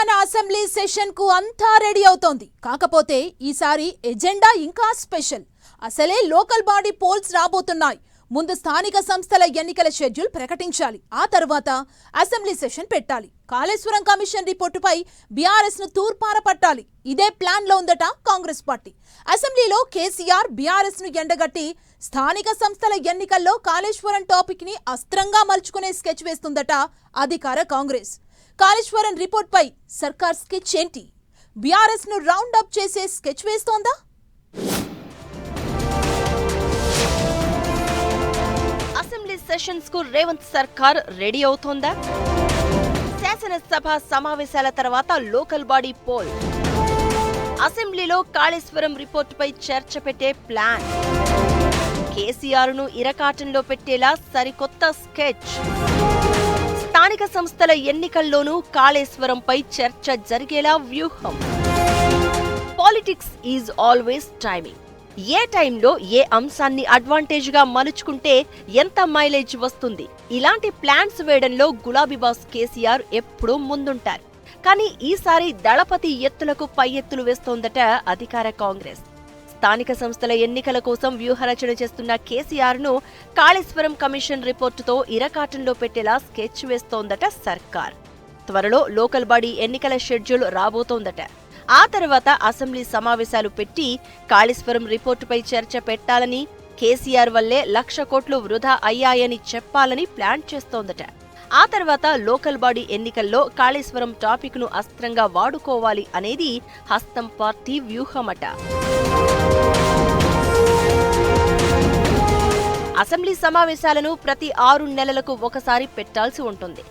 Telangana assembly సెషన్కు అంతా ready అవుతోంది. కాకపోతే ఈసారి ఎజెండా ఇంకా స్పెషల్. అసలే లోకల్ బాడీ పోల్స్ రాబోతున్నాయి. ముందు స్థానిక సంస్థల ఎన్నికల షెడ్యూల్ ప్రకటించాలి. ఆ తర్వాత అసెంబ్లీ సెషన్ పెట్టాలి. కాళేశ్వరం కమిషన్ రిపోర్టుపై బీఆర్ఎస్ను తూర్పార పట్టాలి ఇదే ప్లాన్లో ఉందట కాంగ్రెస్ పార్టీ. అసెంబ్లీలో కేసీఆర్ బీఆర్ఎస్ను ఎండగట్టి స్థానిక సంస్థల ఎన్నికల్లో కాళేశ్వరం టాపిక్ని అస్త్రంగా మలుచుకునే స్కెచ్ వేస్తుందట అధికార కాంగ్రెస్. కాళేశ్వరం రిపోర్ట్ పై సర్కార్ స్కెచ్ ఏంటి? బీఆర్ఎస్ను రౌండ్ అప్ చేసే స్కెచ్ వేస్తోందా? అసెంబ్లీ సెషన్స్కు రేవంత్ సర్కార్ రెడీ అవుతోందా? శాసనసభ సమావేశాల తర్వాత లోకల్ బాడీ పోల్. అసెంబ్లీలో కాళేశ్వరం రిపోర్టుపై చర్చ పెట్టే ప్లాన్. కేసీఆర్ను ఇరకాటంలో పెట్టేలా సరికొత్త స్కెచ్. స్థానిక సంస్థల ఎన్నికల్లోనూ కాళేశ్వరంపై చర్చ జరిగేలా వ్యూహం. Politics is always timing. ఏ టైంలో ఏ అంశాన్ని అడ్వాంటేజ్గా మలుచుకుంటే ఎంత మైలేజ్ వస్తుంది? ఇలాంటి ప్లాన్స్ వేయడంలో గులాబీ బాస్ కేసీఆర్ ఎప్పుడూ ముందుంటారు. కానీ ఈసారి దళపతి ఎత్తులకు పై ఎత్తులు వేస్తోందట అధికార కాంగ్రెస్. స్థానిక సంస్థల ఎన్నికల కోసం వ్యూహరచన చేస్తున్న కేసీఆర్ను కాళేశ్వరం కమిషన్ రిపోర్టుతో ఇరకాటంలో పెట్టేలా స్కెచ్ వేస్తోందట సర్కార్. త్వరలో లోకల్ బాడీ ఎన్నికల షెడ్యూల్ రాబోతోందట. ఆ తర్వాత అసెంబ్లీ సమావేశాలు పెట్టి కాళేశ్వరం రిపోర్టుపై చర్చ పెట్టాలని కేసీఆర్ వల్లే లక్ష కోట్లు వృధా అయ్యాయని చెప్పాలని ప్లాన్ చేస్తోందట. ఆ తర్వాత లోకల్ బాడీ ఎన్నికల్లో కాళేశ్వరం టాపిక్ను అస్త్రంగా వాడుకోవాలి అనేది హస్తం పార్టీ వ్యూహమట. అసెంబ్లీ సమావేశాలను ప్రతి ఆరు నెలలకు ఒకసారి పెట్టాల్సి ఉంటుంది.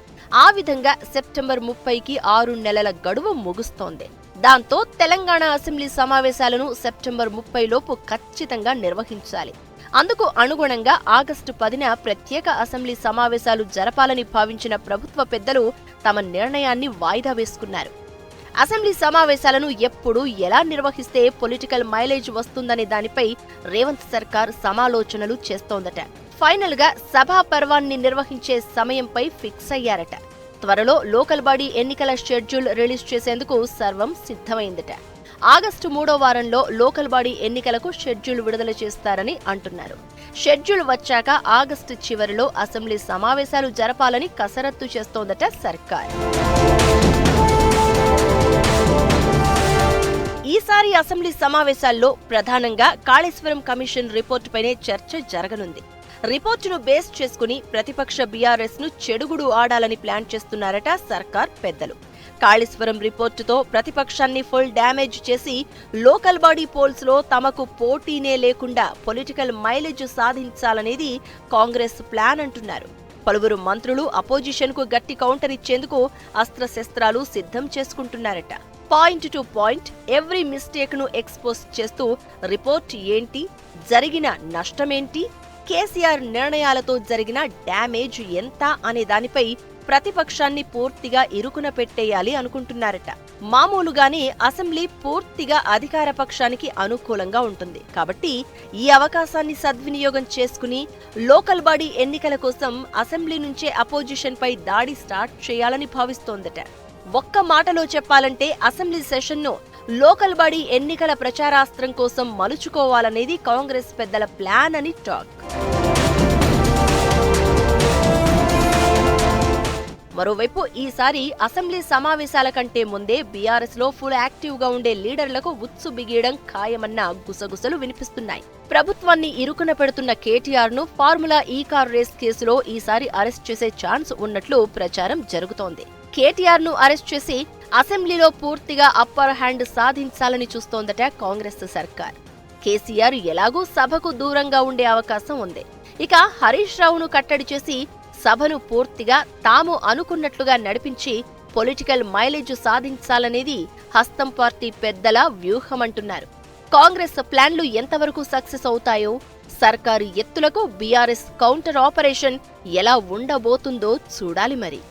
ఆ విధంగా సెప్టెంబర్ ముప్పైకి ఆరు నెలల గడువు ముగుస్తోంది. దాంతో తెలంగాణ అసెంబ్లీ సమావేశాలను సెప్టెంబర్ ముప్పై లోపు ఖచ్చితంగా నిర్వహించాలి. అందుకు అనుగుణంగా ఆగస్టు పదిన ప్రత్యేక అసెంబ్లీ సమావేశాలు జరపాలని భావించిన ప్రభుత్వ పెద్దలు తమ నిర్ణయాన్ని వాయిదా వేసుకున్నారు. అసెంబ్లీ సమావేశాలను ఎప్పుడు ఎలా నిర్వహిస్తే పొలిటికల్ మైలేజ్ వస్తుందనే దానిపై రేవంత్ సర్కార్ సమాలోచనలు చేస్తోందట. ఫైనల్గా సభా పర్వాన్ని నిర్వహించే సమయంపై ఫిక్స్ అయ్యారట. త్వరలో లోకల్ బాడీ ఎన్నికల షెడ్యూల్ రిలీజ్ చేసేందుకు సర్వం సిద్ధమైందట. ఆగస్టు మూడో వారంలో లోకల్ బాడీ ఎన్నికలకు షెడ్యూల్ విడుదల చేస్తారని అంటున్నారు. షెడ్యూల్ వచ్చాక ఆగస్టు చివరిలో అసెంబ్లీ సమావేశాలు జరపాలని కసరత్తు చేస్తోందట సర్కార్. ఈసారి అసెంబ్లీ సమావేశాల్లో ప్రధానంగా కాళేశ్వరం కమిషన్ రిపోర్టుపైనే చర్చ జరగనుంది. రిపోర్టును బేస్ చేసుకుని ప్రతిపక్ష బీఆర్ఎస్ను చెడుగుడు ఆడాలని ప్లాన్ చేస్తున్నారట సర్కార్ పెద్దలు. కాళేశ్వరం రిపోర్టుతో ప్రతిపక్షాన్ని ఫుల్ డ్యామేజ్ చేసి లోకల్ బాడీ పోల్స్లో తమకు పోటీనే లేకుండా పొలిటికల్ మైలేజ్ సాధించాలనేది కాంగ్రెస్ ప్లాన్ అంటున్నారు. పలువురు మంత్రులు అపోజిషన్కు గట్టి కౌంటర్ ఇచ్చేందుకు అస్త్రశస్త్రాలు సిద్ధం చేసుకుంటున్నారట. పాయింట్ టు పాయింట్ ఎవ్రీ మిస్టేక్ను ఎక్స్పోజ్ చేస్తూ రిపోర్ట్ ఏంటి జరిగిన నష్టమేంటి కేసీఆర్ నిర్ణయాలతో జరిగిన డ్యామేజ్ ఎంత అనే దానిపై ప్రతిపక్షాన్ని పూర్తిగా ఇరుకున పెట్టేయాలి అనుకుంటున్నారట. మామూలుగానే అసెంబ్లీ పూర్తిగా అధికార పక్షానికి అనుకూలంగా ఉంటుంది. కాబట్టి ఈ అవకాశాన్ని సద్వినియోగం చేసుకుని లోకల్ బాడీ ఎన్నికల కోసం అసెంబ్లీ నుంచే అపోజిషన్పై దాడి స్టార్ట్ చేయాలని భావిస్తోందట. ఒక్క మాటలో చెప్పాలంటే అసెంబ్లీ సెషన్ను లోకల్ బాడీ ఎన్నికల ప్రచారాస్త్రం కోసం మలుచుకోవాలనేది కాంగ్రెస్ పెద్దల ప్లాన్ అని టాక్. మరోవైపు ఈసారి అసెంబ్లీ సమావేశాల కంటే ముందే బీఆర్ఎస్లో ఫుల్ యాక్టివ్గా ఉండే లీడర్లకు ఉత్సు బిగియడం ఖాయమన్న గుసగుసలు వినిపిస్తున్నాయి. ప్రభుత్వాన్ని ఇరుకున పెడుతున్న కేటీఆర్ను ఫార్ములా ఈ కార్ రేస్ కేసులో ఈసారి అరెస్ట్ చేసే ఛాన్స్ ఉన్నట్లు ప్రచారం జరుగుతోంది. కేటీఆర్ను అరెస్ట్ చేసి అసెంబ్లీలో పూర్తిగా అప్పర్ హ్యాండ్ సాధించాలని చూస్తోందట కాంగ్రెస్ సర్కార్. కేసీఆర్ ఎలాగూ సభకు దూరంగా ఉండే అవకాశం ఉంది. ఇక హరీష్ రావును కట్టడి చేసి సభను పూర్తిగా తాము అనుకున్నట్లుగా నడిపించి పొలిటికల్ మైలేజ్ సాధించాలనేది హస్తం పార్టీ పెద్దల వ్యూహమంటున్నారు. కాంగ్రెస్ ప్లాన్లు ఎంతవరకు సక్సెస్ అవుతాయో సర్కారు ఎత్తులకు బీఆర్ఎస్ కౌంటర్ ఆపరేషన్ ఎలా ఉండబోతుందో చూడాలి మరి.